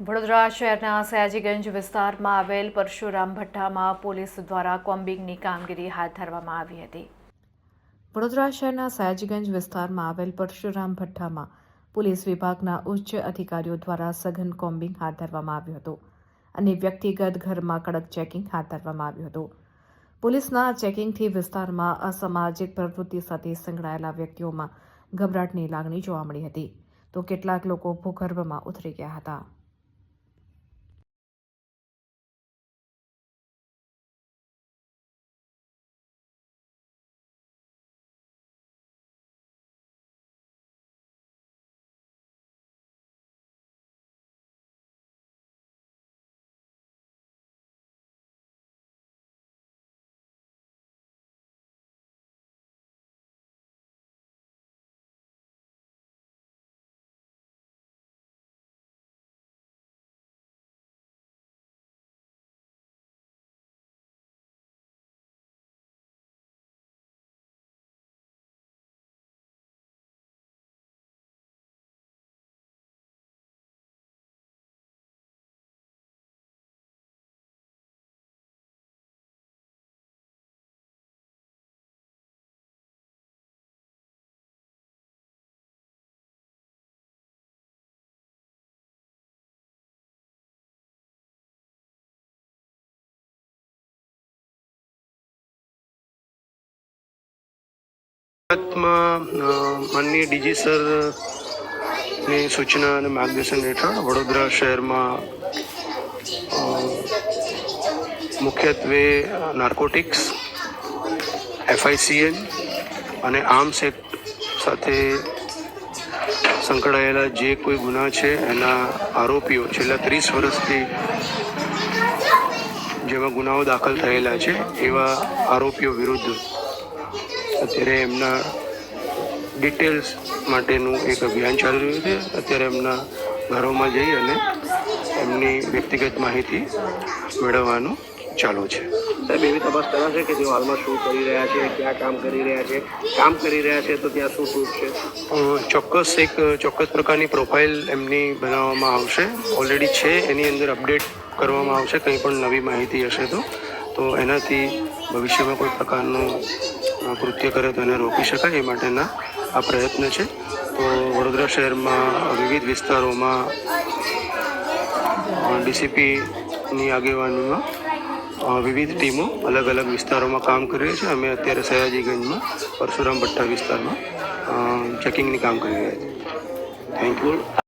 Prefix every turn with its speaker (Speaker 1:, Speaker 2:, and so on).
Speaker 1: વડોદરા શહેરના સયાજીગંજ વિસ્તારમાં આવેલ પરશુરામ ભઠ્ઠામાં પોલીસ દ્વારા કોમ્બિંગની કામગીરી હાથ ધરવામાં આવી હતી. વડોદરા શહેરના સયાજીગંજ વિસ્તારમાં આવેલ પરશુરામ ભઠ્ઠામાં પોલીસ વિભાગના ઉચ્ચ અધિકારીઓ દ્વારા સઘન કોમ્બિંગ હાથ ધરવામાં આવ્યું હતું અને વ્યક્તિગત ઘરમાં કડક ચેકિંગ હાથ ધરવામાં આવ્યું હતું. પોલીસના ચેકિંગથી વિસ્તારમાં અસામાજિક પ્રવૃત્તિ સાથે સંકળાયેલા વ્યક્તિઓમાં ગભરાટની લાગણી જોવા મળી હતી. તો કેટલાક લોકો ભૂગર્ભમાં ઉતરી ગયા હતા.
Speaker 2: ગુજરાતમાં માનનીય ડીજી સરની સૂચના અને માર્ગદર્શન હેઠળ વડોદરા શહેરમાં મુખ્યત્વે નાર્કોટિક્સ, એફઆઈસીએન અને આર્મ્સ એક્ટ સાથે સંકળાયેલા જે કોઈ ગુના છે, એના આરોપીઓ છેલ્લા ત્રીસ વર્ષથી જેમાં ગુનાઓ દાખલ થયેલા છે, એવા આરોપીઓ વિરુદ્ધ અત્યારે એમના ડિટેલ્સ માટેનું એક અભિયાન ચાલી રહ્યું છે. અત્યારે એમના ઘરોમાં જઈ અને એમની વ્યક્તિગત માહિતી મેળવવાનું ચાલુ છે.
Speaker 3: સાહેબ એવી તપાસ કરાશે કે તેઓ હાલમાં શું કરી રહ્યા છે ક્યાં કામ કરી રહ્યા છે? કામ કરી રહ્યા છે તો ત્યાં શું શું છે?
Speaker 2: ચોક્કસ એક ચોક્કસ પ્રકારની પ્રોફાઇલ એમની બનાવવામાં આવશે. ઓલરેડી છે એની અંદર અપડેટ કરવામાં આવશે. કંઈ પણ નવી માહિતી હશે તો. તો એનાથી ભવિષ્યમાં કોઈ પ્રકારનું કૃત્ય કરે તો એને રોકી શકાય એ માટેના આ પ્રયત્ન છે. તો વડોદરા શહેરમાં વિવિધ વિસ્તારોમાં ડીસીપીની આગેવાનીમાં વિવિધ ટીમો અલગ અલગ વિસ્તારોમાં કામ કરી છે. અમે અત્યારે સયાજીગંજમાં, પરશુરામ ભટ્ટા વિસ્તારમાં ચેકિંગની કામ કરી રહ્યા છીએ. Thank you